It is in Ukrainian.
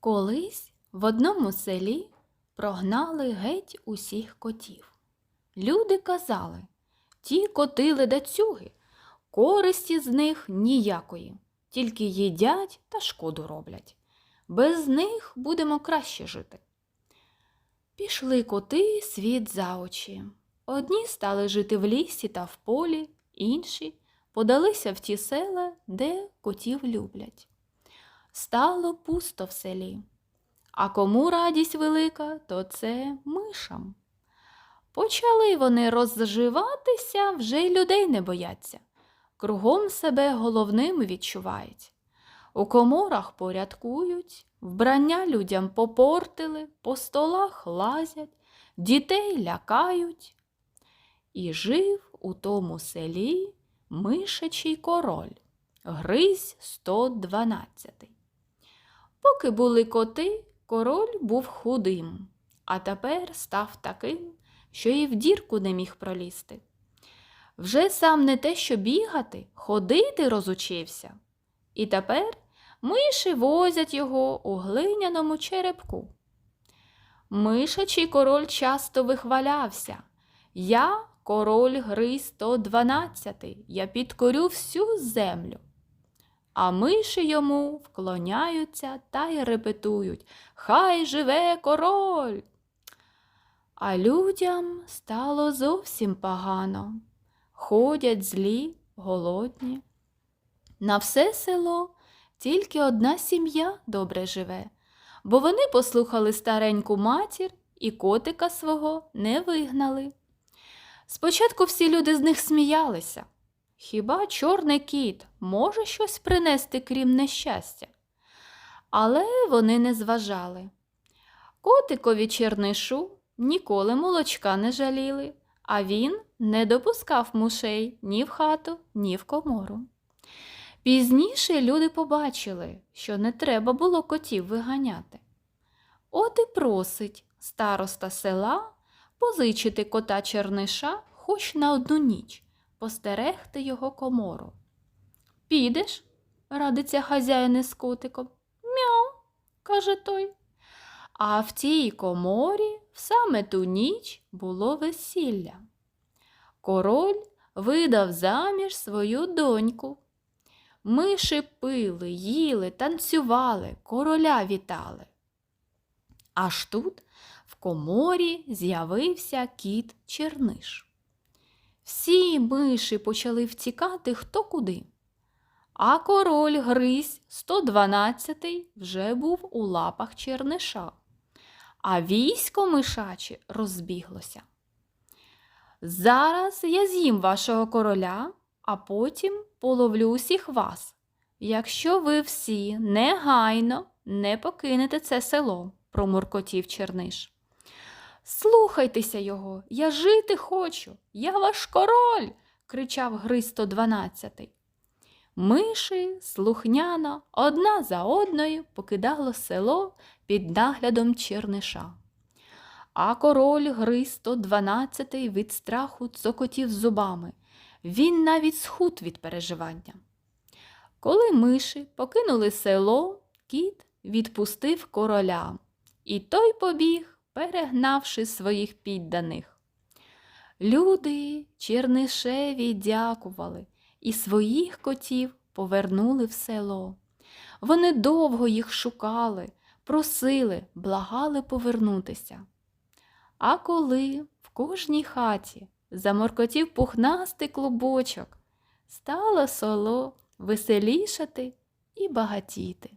Колись в одному селі прогнали геть усіх котів. Люди казали, ті коти ледацюги, користі з них ніякої, тільки їдять та шкоду роблять. Без них будемо краще жити. Пішли коти світ за очі. Одні стали жити в лісі та в полі, інші подалися в ті села, де котів люблять. Стало пусто в селі. А кому радість велика, то це мишам. Почали вони розживатися, вже й людей не бояться. Кругом себе головним відчувають. У коморах порядкують, вбрання людям попортили, по столах лазять, дітей лякають. І жив у тому селі мишачий король, Гризь 112. Поки були коти, король був худим, а тепер став таким, що і в дірку не міг пролізти. Вже сам не те, що бігати, ходити розучився. І тепер миші возять його у глиняному черепку. Мишачий король часто вихвалявся. Я король гри 112, я підкорю всю землю. А миші йому вклоняються та й репетують Хай живе король. А людям стало зовсім погано. Ходять злі, голодні. На все село тільки одна сім'я добре живе, бо вони послухали стареньку матір і котика свого не вигнали. Спочатку всі люди з них сміялися. Хіба чорний кіт може щось принести, крім нещастя? Але вони не зважали. Котикові чернишу ніколи молочка не жаліли, а він не допускав мушей ні в хату, ні в комору. Пізніше люди побачили, що не треба було котів виганяти. От і просить староста села позичити кота черниша хоч на одну ніч, постерегти його комору. Підеш? радиться хазяїн із котиком. Мяу, каже той. А в тій коморі в саме ту ніч було весілля. Король видав заміж свою доньку. Миші пили, їли, танцювали, короля вітали. Аж тут в коморі з'явився кіт Черниш. Всі миші почали втікати хто куди. А король Гризь 112 вже був у лапах черниша, а військо мишаче розбіглося. Зараз я з'їм вашого короля, а потім половлю усіх вас, якщо ви всі негайно не покинете це село, промуркотів черниш. Слухайтеся його, я жити хочу, я ваш король, кричав Гриз 112. Миші слухняно одна за одною покидало село під наглядом черниша. А король Гриз 112 від страху цокотів зубами. Він навіть схуд від переживання. Коли миші покинули село, кіт відпустив короля, і той побіг, перегнавши своїх підданих. Люди Чернишеві дякували і своїх котів повернули в село. Вони довго їх шукали, просили, благали повернутися. А коли в кожній хаті заморкотів пухнастий клубочок, стало село веселішати і багатіти.